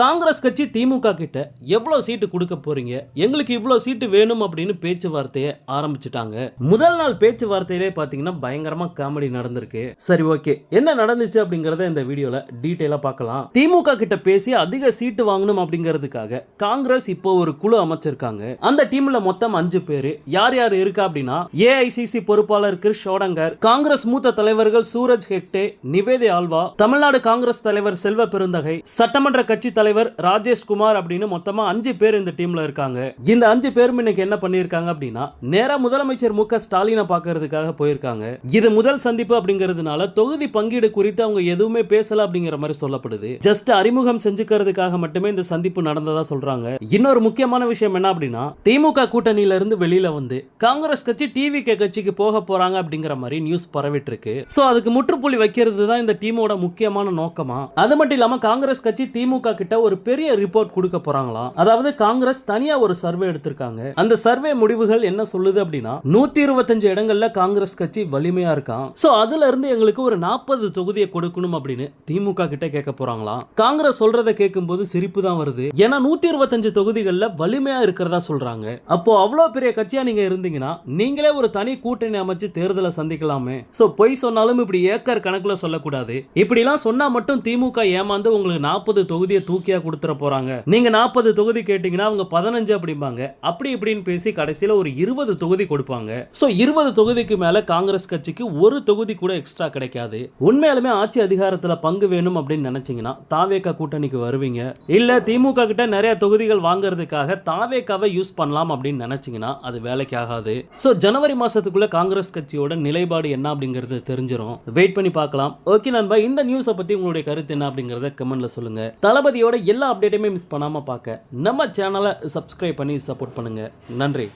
காங்கிரஸ் கட்சி திமுக கிட்ட எவ்வளவு சீட்டு கொடுக்க போறீங்க? எங்களுக்கு இவ்வளவு சீட்டு வேணும் அப்படின்னு பேச்சுவார்த்தையை ஆரம்பிச்சுட்டாங்க. முதல் நாள் பேச்சுவார்த்தையிலே பாத்தீங்கன்னா பயங்கரமா காமெடி நடந்திருக்கு. சரி ஓகே. என்ன நடந்துச்சு அப்படிங்கறத இந்த வீடியோல டீட்டெயிலா பார்க்கலாம். திமுக கிட்ட பேசி அதிக சீட்டு வாங்கணும் அப்படிங்கிறதுக்காக காங்கிரஸ் இப்போ ஒரு குழு அமைச்சிருக்காங்க. அந்த டீம்ல மொத்தம் அஞ்சு பேரு. யார் யார் இருக்கா அப்படின்னா ஏஐசிசி பொறுப்பாளர் கிரிஷ் ஷோடங்கர் காங்கிரஸ் மூத்த தலைவர்கள் சூரஜ் ஹெக்டே நிவேதி ஆல்வா தமிழ்நாடு காங்கிரஸ் தலைவர் செல்வ பெருந்தகை சட்டமன்ற கட்சி தலைவர் ராஜேஷ் குமார் அப்படின்னு மொத்தமா அஞ்சு பேர் இந்த டீம்ல இருக்காங்க. இந்த அஞ்சு பேரும் இன்னைக்கு என்ன பண்ணிருக்காங்க அப்படின்னா நேரா முதலமைச்சர் மு க ஸ்டாலினை பார்க்கறதுக்காக போயிருக்காங்க. இது முதல் சந்திப்பு அப்படிங்கிறதுனால தொகுதி பங்கீடு குறித்து அவங்க எதுவுமே பேசல அப்படிங்கிற மாதிரி சொல்லப்படுது. ஜஸ்ட் அறிமுகம் செஞ்சுக்கிறதுக்காக மட்டுமே இந்த சந்திப்பு நடந்ததா சொல்றாங்க. இன்னொரு முக்கியமான விஷயம் என்ன அப்படின்னா திமுக கூட்டணியில இருந்து வெளியில வந்து காங்கிரஸ் கட்சி டிவி கே கட்சிக்கு போக போறாங்க அப்படிங்கிற மாதிரி நியூஸ் பரவிட்டு இருக்கு சோ அதுக்கு முற்றுப்புள்ளி வைக்கிறது தான் இந்த டீமோட முக்கியமான நோக்கமா? அது மட்டும் இல்லாம காங்கிரஸ் கட்சி திமுக கிட்ட கிட்ட ஒரு பெரிய ரிப்போர்ட் கொடுக்க போறாங்களாம் அதாவது காங்கிரஸ் தனியா ஒரு சர்வே எடுத்திருக்காங்க. அந்த சர்வே முடிவுகள் என்ன சொல்லுது அப்படின்னா நூத்தி இருபத்தஞ்சு இடங்கள்ல காங்கிரஸ் கட்சி வலிமையா இருக்கான் சோ அதுல இருந்து எங்களுக்கு ஒரு நாற்பது தொகுதியை கொடுக்கணும் அப்படின்னு திமுக கிட்ட கேட்க போறாங்களாம் காங்கிரஸ் சொல்றதை கேட்கும் போது சிரிப்பு தான் வருது. ஏன்னா நூத்தி இருபத்தஞ்சு தொகுதிகளில் வலிமையா இருக்கிறதா சொல்றாங்க. அப்போ அவ்வளவு பெரிய கட்சியா நீங்க இருந்தீங்கன்னா நீங்களே ஒரு தனி கூட்டணி அமைச்சு தேர்தலை சந்திக்கலாமே. சோ பொய் சொன்னாலும் இப்படி ஏக்கர் கணக்குல சொல்லக்கூடாது. இப்படிலாம் சொன்னா மட்டும் திமுக ஏமாந்து உங்களுக்கு நாற்பது தொகுதியை தூக்கி தூக்கியா கொடுத்துட போறாங்க. நீங்க நாற்பது தொகுதி கேட்டீங்கன்னா அவங்க பதினஞ்சு அப்படிம்பாங்க. அப்படி இப்படின்னு பேசி கடைசியில ஒரு இருபது தொகுதி கொடுப்பாங்க. ஸோ இருபது தொகுதிக்கு மேல காங்கிரஸ் கட்சிக்கு ஒரு தொகுதி கூட எக்ஸ்ட்ரா கிடைக்காது. உண்மையாலுமே ஆட்சி அதிகாரத்துல பங்கு வேணும் அப்படின்னு நினைச்சீங்கன்னா தாவேக்கா கூட்டணிக்கு வருவீங்க. இல்ல திமுக கிட்ட நிறைய தொகுதிகள் வாங்குறதுக்காக தாவேக்காவை யூஸ் பண்ணலாம் அப்படின்னு நினைச்சீங்கன்னா அது வேலைக்கு ஆகாது ஸோ ஜனவரி மாசத்துக்குள்ள காங்கிரஸ் கட்சியோட நிலைப்பாடு என்ன அப்படிங்கிறது தெரிஞ்சிடும் வெயிட் பண்ணி பார்க்கலாம். ஓகே நண்பா இந்த நியூஸை பத்தி உங்களுடைய கருத்து என்ன அப்படிங்கறத கமெண்ட்ல சொல்லுங்க. தளபதியோட எல்லா அப்டேட்டையுமே மிஸ் பண்ணாம பார்க்க நம்ம சேனலை சப்ஸ்கிரைப் பண்ணி சப்போர்ட் பண்ணுங்க. நன்றி.